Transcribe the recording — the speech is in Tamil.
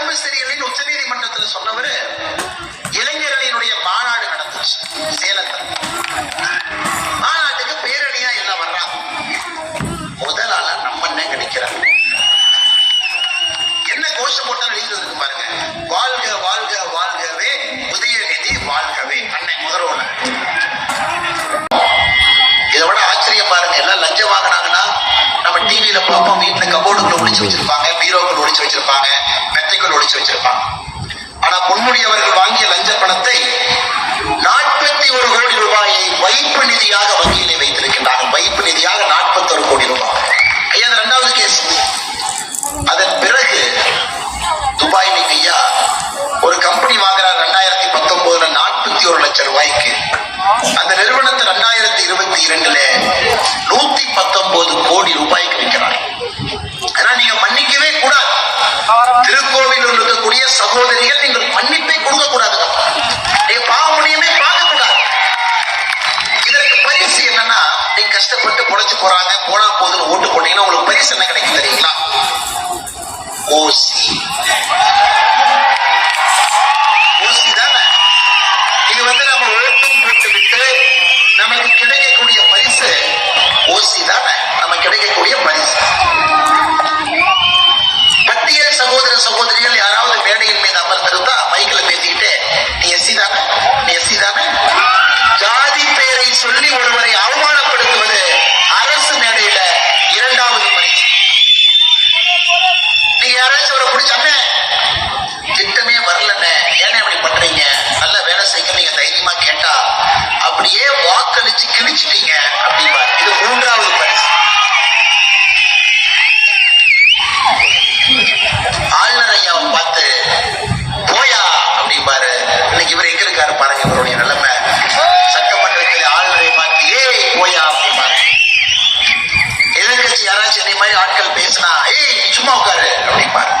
உடம்பு சரியில்லைன்னு உச்ச நீதிமன்றத்துல சொன்னவரு இளைஞர்களினுடைய மாநாடு நடந்துச்சு சேலத்துல. மாநாட்டுக்கு பேரணியா எல்லாம் வர்றாங்க முதல் ஆளா நம்ம என்ன நினைக்கிறாங்க என்ன கோஷம் போட்டா எழுதிருக்கு பாருங்க. வாழ்க வாழ்க வாழ்கவே உதயநிதி வாழ்கவே அன்னை முதல்வன இதை விட ஆச்சரியம் பாருங்க. எல்லாம் லஞ்சம் வாங்கினாங்கன்னா நம்ம டிவியில பார்ப்போம். வீட்டுல கபோர்டுக்குள்ள ஒழிச்சு வச்சிருப்பாங்க பீரோக்குள்ள ஒழிச்சு வச்சிருப்பாங்க. மெத்தைக்குள்ள ஒழிச்சு வச்சிருப்பாங்க. ஆனா பொன்முடி அவர்கள் வாங்கிய லஞ்ச பணத்தை நாற்பத்தி ஒரு கோடி ரூபாயை வைப்பு நிதியாக வங்கியிலே வைத்திருக்கின்றார்கள். வைப்பு நிதியாக நாற்பத்தி ஒரு கோடி ரூபாய். ஐயா அது ரெண்டாவது கேஸ் அதன் பிறகு துபாய் ஐயா ஒரு கம்பெனி வாங்குறார் ரெண்டாயிரத்தி பத்தொன்பதுல நாற்பத்தி ஒரு லட்சம் ரூபாய்க்கு. அந்த நிறுவனத்தை ரெண்டாயிரத்தி இருபத்தி இரண்டுல நூத்தி பத்து சகோதரிகள் நீங்கள் மன்னிப்பை கொடுக்க கூடாது நீங்க பாவ முடியுமே பார்க்க கூடாது இதற்கு பரிசு என்னன்னா நீங்க கஷ்டப்பட்டு பொழைச்சு போறாங்க போனா போதுன்னு ஓட்டு போட்டீங்கன்னா உங்களுக்கு பரிசு என்ன கிடைக்கும் தெரியுங்களா? ஓசி. ஓசி தானே? இது வந்து நம்ம ஓட்டும் போட்டு விட்டு நமக்கு கிடைக்கக்கூடிய பரிசு பேசுறவரை பிடிச்ச திட்டமே வரலண்ணே. ஏன்னா இப்படி பண்றீங்க? நல்ல வேலை செய்யுங்க நீங்க தைரியமா கேட்டா. அப்படியே வாக்களிச்சு கிழிச்சிட்டீங்க அப்படிமா இது மூன்றாவது பரிசு. ஆளுநர் ஐயாவை பார்த்து போயா அப்படிம்பாரு. இன்னைக்கு இவர் எங்க இருக்காரு பாருங்க இவருடைய आजकल बेचना ये चुमो कर रहे हैं